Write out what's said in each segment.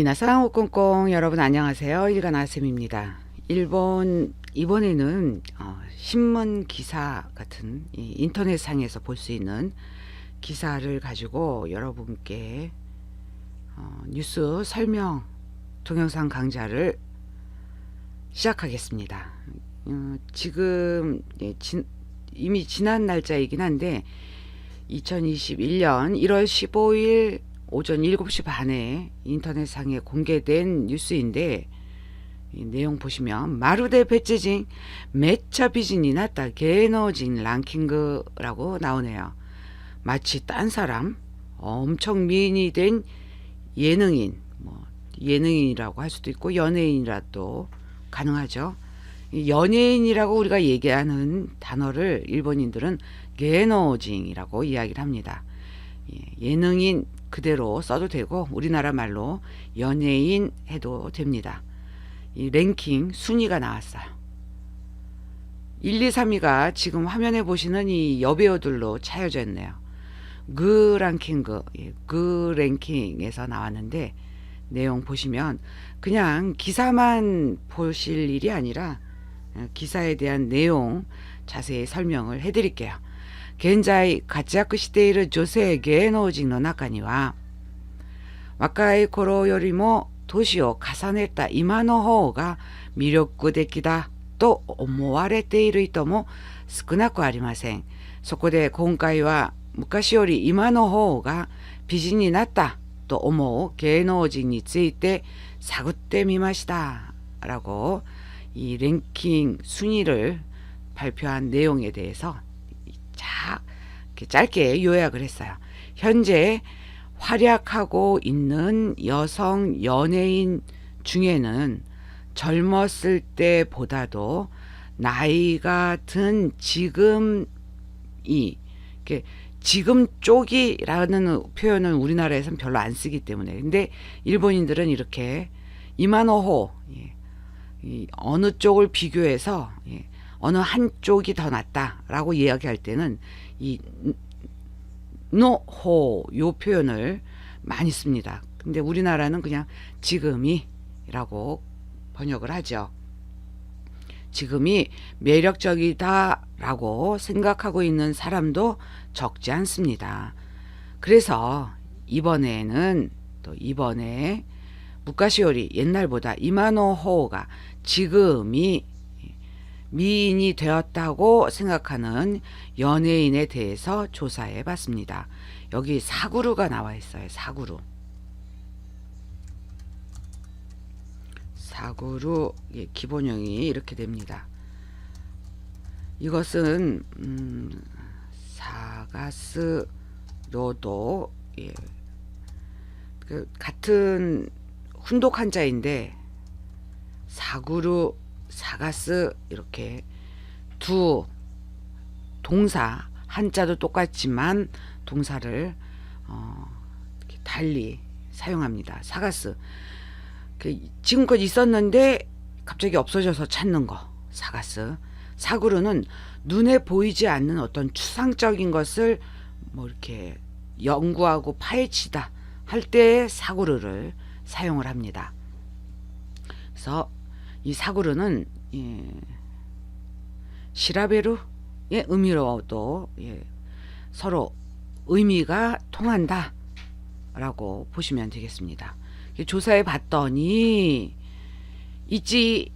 미나상 오콩콩 여러분 안녕하세요. 일간 아셈입니다. 일본 이번에는 어, 신문 기사 같은 이 인터넷상에서 볼 수 있는 기사를 가지고 여러분께 어, 뉴스 설명 동영상 강좌를 시작하겠습니다. 어, 지금 예, 진- 이미 지난 날짜이긴 한데 2021년 1월 15일 오전 7시 반에 인터넷상에 공개된 뉴스인데 이 내용 보시면 마루데 베츠진 매차 비진이 났다 게너진 랑킹그라고 나오네요. 마치 딴 사람 엄청 미인이 된 예능인 뭐 예능인이라고 할 수도 있고 연예인이라도 가능하죠. 이 연예인이라고 우리가 얘기하는 단어를 일본인들은 게너징이라고 이야기를 합니다. 예, 예능인 그대로 써도 되고 우리나라 말로 연예인 해도 됩니다. 이 랭킹 순위가 나왔어요. 1, 2, 3위가 지금 화면에 보시는 이 여배우들로 차여져 있네요. 그 랭킹그, 예, 그 랭킹에서 나왔는데 내용 보시면 그냥 기사만 보실 일이 아니라 어, 기사에 대한 내용 자세히 설명을 해드릴게요. 現在活躍している女性芸能人の中には若い頃よりも年を重ねた今の方が魅力的だと思われている人も少なくありません。そこで今回は昔より今の方が美人になったと思う芸能人について探ってみました。라고 이 랭킹 순위를 발표한 내용에 대해서 자, 이렇게 짧게 요약을 했어요. 현재 활약하고 있는 여성 연예인 중에는 젊었을 때보다도 나이가 든 지금이 이렇게 지금 쪽이라는 표현은 우리나라에선 별로 안 쓰기 때문에 근데 일본인들은 이렇게 이만호호 예, 이 어느 쪽을 비교해서 예, 어느 한쪽이 더 낫다라고 이야기할 때는 이 노호 요 표현을 많이 씁니다. 근데 우리나라는 그냥 지금이라고 번역을 하죠. 지금이 매력적이다라고 생각하고 있는 사람도 적지 않습니다. 그래서 이번에는 또 이번에 무카시오리 옛날보다 이마노 호가 지금이 미인이 되었다고 생각하는 연예인에 대해서 조사해 봤습니다. 여기 사구루가 나와 있어요. 사구루. 사구루 예, 기본형이 이렇게 됩니다. 이것은 음, 사가스 로도 예, 그 같은 훈독 한자인데 사구루 사가스 이렇게 두 동사 한자도 똑같지만 동사를 어, 달리 사용합니다. 사가스 그 지금껏 있었는데 갑자기 없어져서 찾는 거 사가스 사구루는 눈에 보이지 않는 어떤 추상적인 것을 뭐 이렇게 연구하고 파헤치다 할때 사구루를 사용을 합니다. 그래서 이 사구루는 예, 시라베루의 의미로도 예, 서로 의미가 통한다라고 보시면 되겠습니다. 조사해 봤더니 이지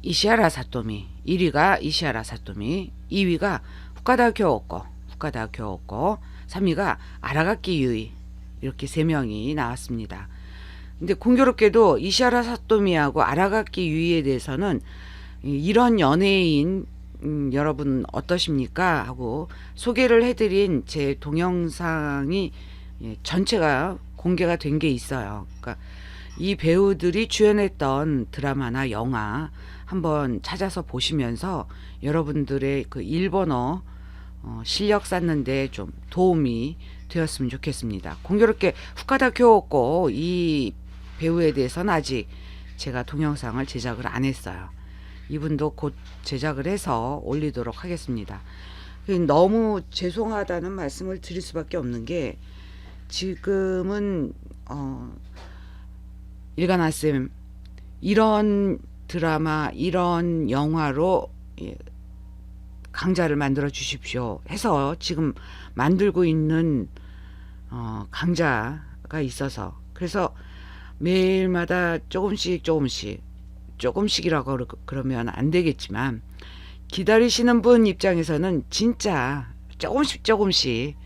이시아라 사토미 1위가 이시아라 사토미 2위가 후카다 교오코 후카다 교오코 3위가 아라가키 유이 이렇게 세 명이 나왔습니다. 근데 공교롭게도 이시아라 사토미하고 아라가키 유이에 대해서는 이- 이런 연예인 음, 여러분 어떠십니까 하고 소개를 해드린 제 동영상이 예, 전체가 공개가 된 게 있어요. 그러니까 이 배우들이 주연했던 드라마나 영화 한번 찾아서 보시면서 여러분들의 그 일본어 어, 실력 쌓는데 좀 도움이 되었으면 좋겠습니다. 공교롭게 후카다 교오코 이 배우에 대해서는 아직 제가 동영상을 제작을 안 했어요. 이분도 곧 제작을 해서 올리도록 하겠습니다. 그 너무 죄송하다는 말씀을 드릴 수밖에 없는 게 지금은 어 일가나쌤 이런 드라마 이런 영화로 예, 강좌를 만들어 주십시오 해서 지금 만들고 있는 어, 강좌가 있어서 그래서 매일마다 조금씩 조금씩 조금씩이라고 그러- 그러면 안 되겠지만 기다리시는 분 입장에서는 진짜 조금씩 조금씩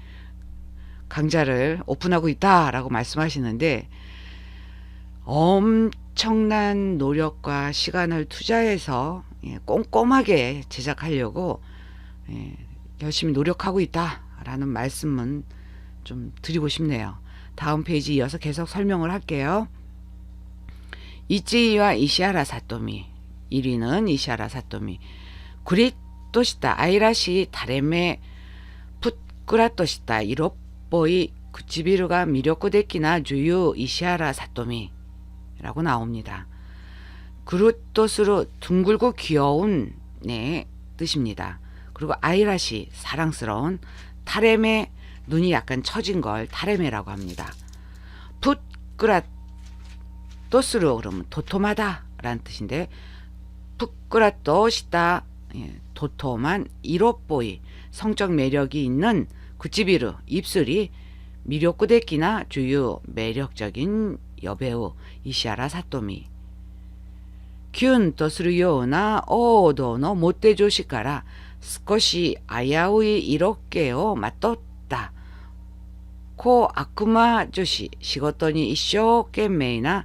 강좌를 오픈하고 있다라고 말씀하시는데 엄청난 노력과 시간을 투자해서 예, 꼼꼼하게 제작하려고 예, 열심히 노력하고 있다라는 말씀은 좀 드리고 싶네요. 다음 페이지 이어서 계속 설명을 할게요. 이찌이와 이시아라 사토미 1위는 이시아라 사토미 구리 또시다 아이라시 다레메 풋꾸라 또시다 이로뽀이 구치비루가 미력구데키나 주유 이시아라 사토미 라고 나옵니다. 그루토스로 둥글고 귀여운 네 뜻입니다. 그리고 아이라시 사랑스러운 타레메 눈이 약간 처진 걸 타레메라고 합니다. 풋꾸라 도스루 그러면 도톰하다라는 뜻인데 부끄라또시다. 예, 도톰한 이롭보이 성적 매력이 있는 구찌비르 입술이 미료꾸데끼나 주유 매력적인 여배우 이시아라 사토미. 큐운 도스루 요나 오도노 못대조시카라. 스코시 아야우이 이렇게요 맞떴다. 코 아쿠마 조시 시고토니 이쇼 겐메이나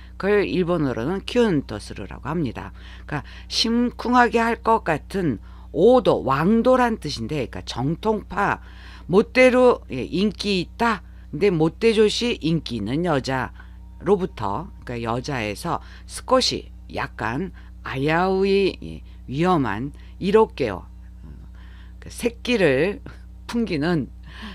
그걸 일본어로는 키운토스르라고 합니다. 그러니까 심쿵하게 할 것 같은 오도 왕도란 뜻인데 그러니까 정통파 못대로 예, 인기 있다. 근데 못대조시 인기 있는 여자로부터 그러니까 여자에서 스코시 약간 아야우이 예, 위험한 이롭게요 그 새끼를 풍기는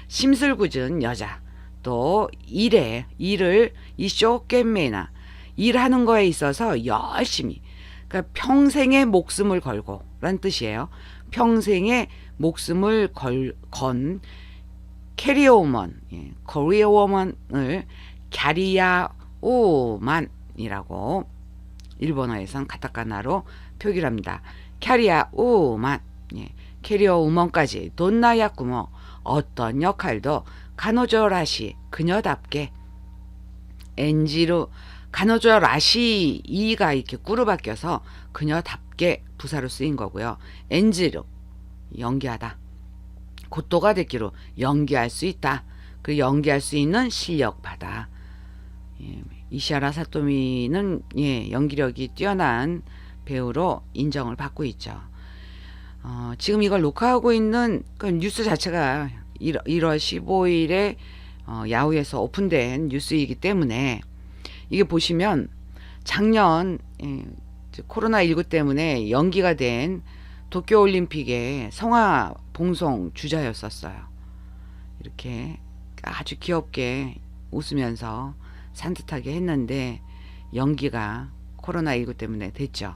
심술궂은 여자 또 일에 일을 이쇼懸매나 일하는 거에 있어서 열심히 그러니까 평생의 목숨을 걸고 라는 뜻이에요. 평생의 목숨을 걸, 건 캐리어우먼, 예, 코리어워먼을 갸리야 우만이라고 일본어에선 가타카나로 표기를 합니다. 캐리아 우만, 예, 캐리어 우먼까지 돈나야꾸모 어떤 역할도 간호조라시 그녀답게 엔지로 간호조 라시 이가 이렇게 꾸르 바뀌어서 그녀답게 부사로 쓰인 거고요. 엔지로 연기하다. 곧도가 됐기로 연기할 수 있다. 그 연기할 수 있는 실력파다. 예, 이시아라 사토미는 예, 연기력이 뛰어난 배우로 인정을 받고 있죠. 어, 지금 이걸 녹화하고 있는 그 뉴스 자체가 1, 1월 15일에 어, 야후에서 오픈된 뉴스이기 때문에 이게 보시면 작년 예, 이제 코로나 19 때문에 연기가 된 도쿄 올림픽의 성화 봉송 주자였었어요. 이렇게 아주 귀엽게 웃으면서 산뜻하게 했는데 연기가 코로나19 때문에 됐죠.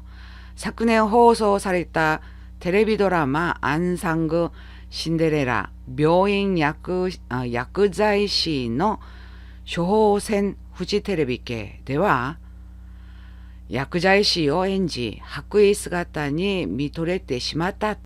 사쿠네 호소 사레타 테레비 드라마 안상그 신데레라 묘인 야쿠 아, 야쿠자이시の 쇼호센 フジテレビ系では薬剤師を演じ白衣姿に見とれてしまった